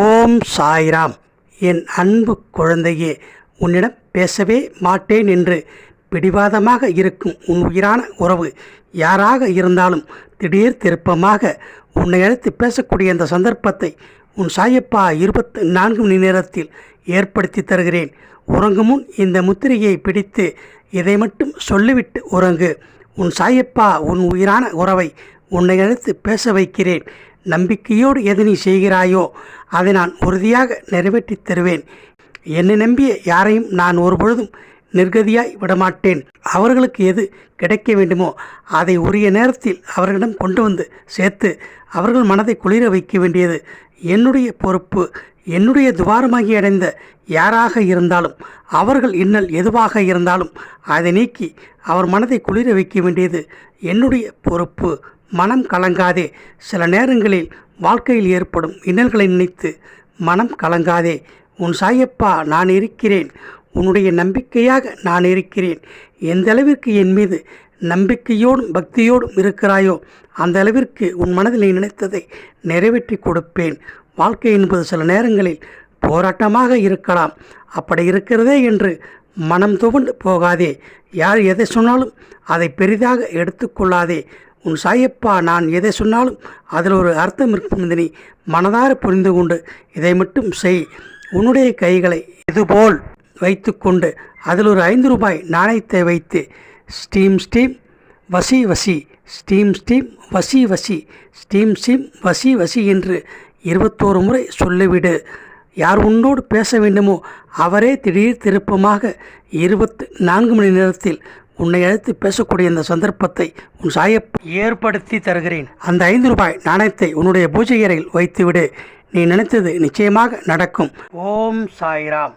ஓம் சாய்ராம். என் அன்பு குழந்தையே உன்னிடம் பேசவே மாட்டேன் என்று பிடிவாதமாக இருக்கும் உன் உயிரான உறவு யாராக இருந்தாலும் திடீர் திருப்பமாக உன்னை அழைத்து பேசக்கூடிய அந்த சந்தர்ப்பத்தை உன் சாயப்பா இருபத்தி நான்கு மணி நேரத்தில் ஏற்படுத்தி தருகிறேன். உறங்கும் முன் இந்த முத்திரையை பிடித்து இதை மட்டும் சொல்லிவிட்டு உறங்கு. உன் சாயப்பா உன் உயிரான உறவை உன்னை அழைத்து பேச வைக்கிறேன். நம்பிக்கையோடு எது நீ செய்கிறாயோ அதை நான் உறுதியாக நிறைவேற்றித் தருவேன். என்னை நம்பிய யாரையும் நான் ஒருபொழுதும் நிர்கதியாய் விடமாட்டேன். அவர்களுக்கு எது கிடைக்க வேண்டுமோ அதை உரிய நேரத்தில் அவர்களிடம் கொண்டு வந்து சேர்த்து அவர்கள் மனதை குளிர வைக்க வேண்டியது என்னுடைய பொறுப்பு. என்னுடைய துவாரமாகி அடைந்த யாராக இருந்தாலும் அவர்கள் இன்னல் எதுவாக இருந்தாலும் அதை நீக்கி அவர் மனதை குளிர வைக்க வேண்டியது என்னுடைய பொறுப்பு. மனம் கலங்காதே. சில நேரங்களில் வாழ்க்கையில் ஏற்படும் இன்னல்களை நினைத்து மனம் கலங்காதே. உன் சாயப்பா நான் இருக்கிறேன். உன்னுடைய நம்பிக்கையாக நான் இருக்கிறேன். எந்த அளவிற்கு என் மீது நம்பிக்கையோடும் பக்தியோடும் இருக்கிறாயோ அந்த அளவிற்கு உன் மனதில் நீ நினைத்ததை நிறைவேற்றி கொடுப்பேன். வாழ்க்கை என்பது சில நேரங்களில் போராட்டமாக இருக்கலாம். அப்படி இருக்கிறதே என்று மனம் துவண்டு போகாதே. யார் எதை சொன்னாலும் அதை பெரிதாக எடுத்துக்கொள்ளாதே உன் சாயப்பா நான் எதை சொன்னாலும் அதில் ஒரு அர்த்தம் இருக்கும் என்று நீ மனதார புரிந்து கொண்டு இதை மட்டும் செய். உன்னுடைய கைகளை இதுபோல் வைத்துக்கொண்டு அதில் ஒரு ஐந்து ரூபாய் நாணயத்தை வைத்து ஸ்டீம் ஸ்டீம் வசி வசி ஸ்டீம் ஸ்டீம் வசி வசி ஸ்டீம் ஸ்டீம் வசி வசி என்று இருபத்தோரு முறை சொல்லிவிடு. யார் உன்னோடு பேச வேண்டுமோ அவரே திடீர் திருப்பமாக இருபத்து நான்கு மணி நேரத்தில் உன்னை அழைத்து பேசக்கூடிய அந்த சந்தர்ப்பத்தை உன் சாயப் ஏற்படுத்தி தருகிறேன். அந்த ஐந்து ரூபாய் நாணயத்தை உன்னுடைய பூஜை அறையில் வைத்துவிடு. நீ நினைத்தது நிச்சயமாக நடக்கும். ஓம் சாய்ராம்.